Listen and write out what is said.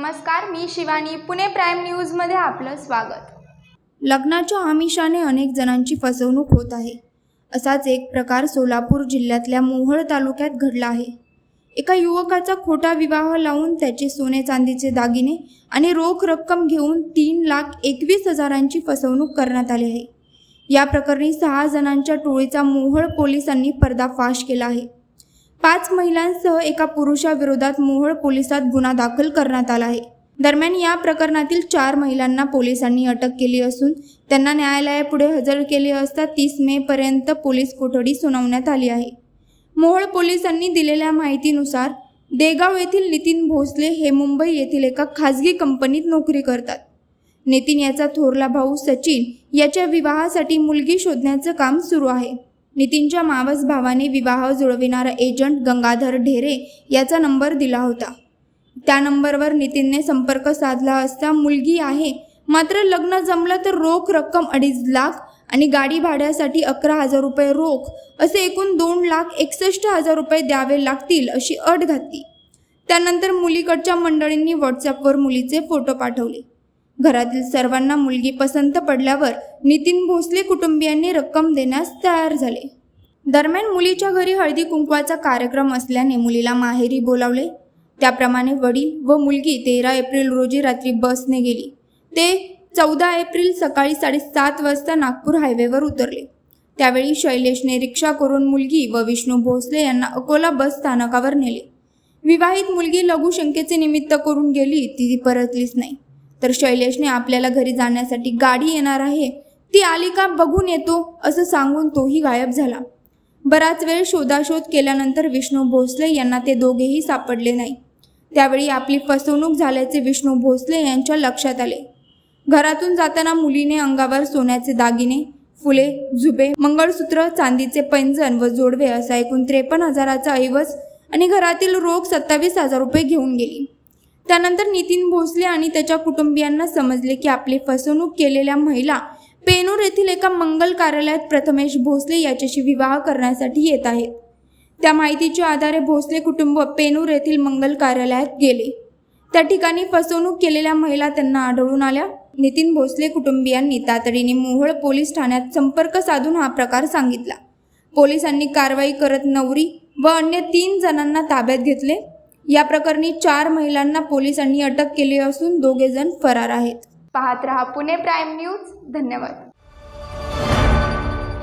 नमस्कार मी शिवानी पुणे प्राईम न्यूजमध्ये आपलं स्वागत. लग्नाच्या आमिषाने अनेक जणांची फसवणूक होत आहे. असाच एक प्रकार सोलापूर जिल्ह्यातल्या मोहोळ तालुक्यात घडला आहे. एका युवकाचा खोटा विवाह लावून त्याचे सोने चांदीचे दागिने आणि रोख रक्कम घेऊन तीन लाख एकवीस हजारांची फसवणूक करण्यात आली आहे. या प्रकरणी सहा जणांच्या टोळीचा मोहोळ पोलिसांनी पर्दाफाश केला आहे. पाच महिलांसह एका पुरुषाविरोधात मोहोळ पोलिसात गुन्हा दाखल करण्यात आला आहे. दरम्यान या प्रकरणातील चार महिलांना पोलिसांनी अटक केली असून त्यांना न्यायालयापुढे हजर केले असता तीस मे पर्यंत पोलीस कोठडी सुनावण्यात आली आहे. मोहोळ पोलिसांनी दिलेल्या माहितीनुसार देगाव येथील नितीन भोसले हे मुंबई येथील एका खाजगी कंपनीत नोकरी करतात. नितीन याचा थोरला भाऊ सचिन याच्या विवाहासाठी मुलगी शोधण्याचं काम सुरू आहे. नितीनच्या मावस भावाने विवाह जुळविणारा एजंट गंगाधर ढेरे याचा नंबर दिला होता. त्या नंबरवर नितीनने संपर्क साधला असता मुलगी आहे. मात्र लग्न जमलं तर रोख रक्कम अडीच लाख आणि गाडी भाड्यासाठी अकरा हजार रुपये रोख असे एकूण दोन लाख एकसष्ट हजार रुपये द्यावे लागतील अशी अट घातली. त्यानंतर मुलीकडच्या मंडळींनी व्हॉट्सॲपवर मुलीचे फोटो पाठवले. घरातील सर्वांना मुलगी पसंत पडल्यावर नितीन भोसले कुटुंबियांनी रक्कम देण्यास तयार झाले. दरम्यान मुलीच्या घरी हळदी कुंकवाचा कार्यक्रम असल्याने मुलीला माहेरी बोलावले. त्याप्रमाणे वडील व मुलगी तेरा एप्रिल रोजी रात्री बसने गेली. ते चौदा एप्रिल सकाळी साडेसात वाजता नागपूर हायवेवर उतरले. त्यावेळी शैलेशने रिक्षा करून मुलगी व विष्णू भोसले यांना अकोला बस स्थानकावर नेले. विवाहित मुलगी लघुशंकेचे निमित्त करून गेली ती परतलीच नाही. तर शैलेशने आपल्याला घरी जाण्यासाठी गाडी येणार आहे. ती आली का बघून येतो असं सांगून तोही गायब झाला. बराच वेळ शोधाशोध केल्यानंतर विष्णू भोसले यांना ते दोघेही सापडले नाही. त्यावेळी आपली फसवणूक झाल्याचे विष्णू भोसले यांच्या लक्षात आले. घरातून जाताना मुलीने अंगावर सोन्याचे दागिने फुले झुबे मंगळसूत्र चांदीचे पैंजण व जोडवे असा एकूण त्रेपन्न हजाराचा ऐवज आणि घरातील रोख सत्तावीस हजार रुपये घेऊन गेली. त्यानंतर नितीन भोसले आणि त्याच्या कुटुंबियांना समजले की आपली फसवणूक केलेल्या महिला पेनूर येथील एका मंगल कार्यालयात प्रथमेश भोसले याच्याशी विवाह करण्यासाठी येत आहेत. त्या माहितीच्या आधारे भोसले कुटुंब पेनूर येथील मंगल कार्यालयात गेले. त्या ठिकाणी फसवणूक केलेल्या महिला त्यांना आढळून आल्या. नितीन भोसले कुटुंबियांनी तातडीने मोहोळ पोलीस ठाण्यात संपर्क साधून हा प्रकार सांगितला. पोलिसांनी कारवाई करत नवरी व अन्य तीन जणांना ताब्यात घेतले. या प्रकरणी चार महिलांना पोलिसांनी अटक केली असून दोघे जण फरार आहेत. पाहत रहा पुणे प्राईम न्यूज. धन्यवाद.